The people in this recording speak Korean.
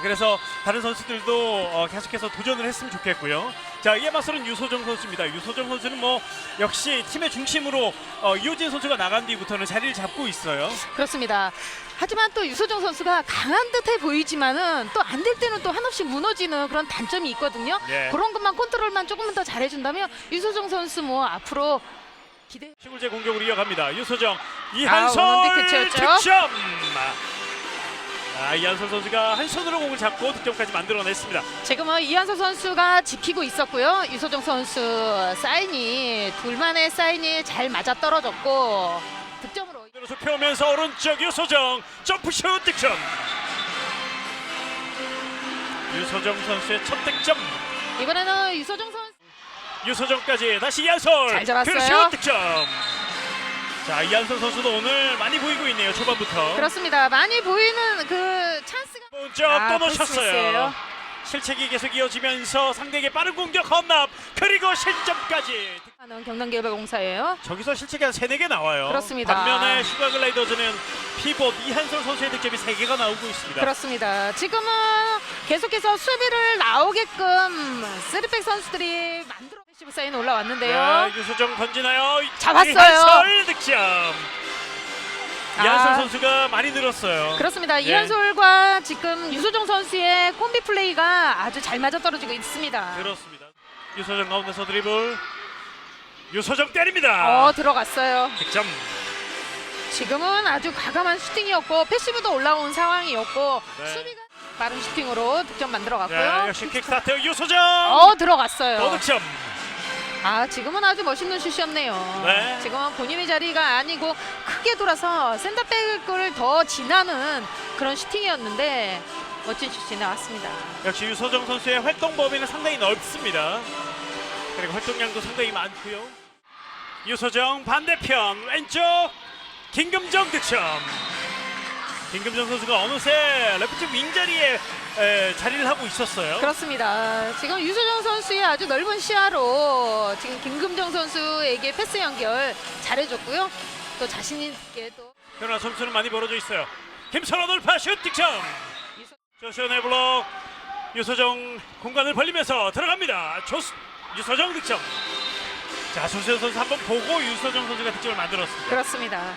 그래서 다른 선수들도 어, 계속해서 도전을 했으면 좋겠고요. 자 이에 맞서는 유소정 선수입니다. 유소정 선수는 뭐 역시 팀의 중심으로 어, 이호진 선수가 나간 뒤부터는 자리를 잡고 있어요. 그렇습니다. 하지만 또 유소정 선수가 강한 듯해 보이지만은 또 안 될 때는 또 한없이 무너지는 그런 단점이 있거든요. 네. 그런 것만 컨트롤만 조금만 더 잘해준다면 유소정 선수 뭐 앞으로 기대. 시골제 공격으로 이어갑니다. 유소정 이한솔 원원대 교체였죠. 득점. 아, 이한솔 선수가 한 손으로 공을 잡고 득점까지 만들어냈습니다. 지금은 이한솔 선수가 지키고 있었고요. 유소정 선수 사인이 둘만의 사인이 잘 맞아 떨어졌고 득점으로. 들어서 펴면서 오른쪽 유소정 점프슛 득점. 유소정 선수의 첫 득점. 이번에는 유소정 선수. 유소정까지 다시 이한솔 잘 잡았어요. 득점. 자 이한솔 선수도 오늘 많이 보이고 있네요 초반부터. 그렇습니다. 많이 보이는 그 찬스가. 먼저 아, 또 패스미스예요. 놓쳤어요. 실책이 계속 이어지면서 상대에게 빠른 공격 헌납 그리고 실점까지. 하는 경남개발공사예요. 저기서 실책이 한 세네 개 나와요. 그렇습니다. 반면에 슈가 글라이더즈는 피봇 이한솔 선수의 득점이 세 개가 나오고 있습니다. 그렇습니다. 지금은 계속해서 수비를 나오게끔 쓰리백 선수들이 패 시브 사인 올라왔는데요. 자, 유소정 던지나요? 잡았어요. 이한솔 득점. 이한솔 아. 선수가 많이 늘었어요. 그렇습니다. 예. 이한솔과 지금 유소정 선수의 콤비 플레이가 아주 잘 맞아 떨어지고 있습니다. 그렇습니다. 유소정 가운데서 드리블. 유소정 때립니다. 어 들어갔어요. 득점. 지금은 아주 과감한 슈팅이었고 패시브도 올라온 상황이었고 네. 수비가 빠른 슈팅으로 득점 만들어갔고요. 자, 역시 킥스타트 유소정. 어 들어갔어요. 또 득점. 아 지금은 아주 멋있는 슛이었네요. 네. 지금은 본인의 자리가 아니고 크게 돌아서 센터백을 더 지나는 그런 슈팅이었는데 멋진 슛이 나왔습니다. 역시 유소정 선수의 활동 범위는 상당히 넓습니다. 그리고 활동량도 상당히 많고요. 유소정 반대편 왼쪽 김금정 득점. 김금정 선수가 어느새 레프트 윙 자리에 에, 자리를 하고 있었어요. 그렇습니다. 지금 유소정 선수의 아주 넓은 시야로 지금 김금정 선수에게 패스 연결 잘해줬고요. 또 자신 있게 또 그러나 점수는 많이 벌어져 있어요. 김선호 돌파 슛 득점. 조시오 네블록 유소정 공간을 벌리면서 들어갑니다. 조스 유소정 득점. 자 조시오 선수 한번 보고 유소정 선수가 득점을 만들었습니다. 그렇습니다.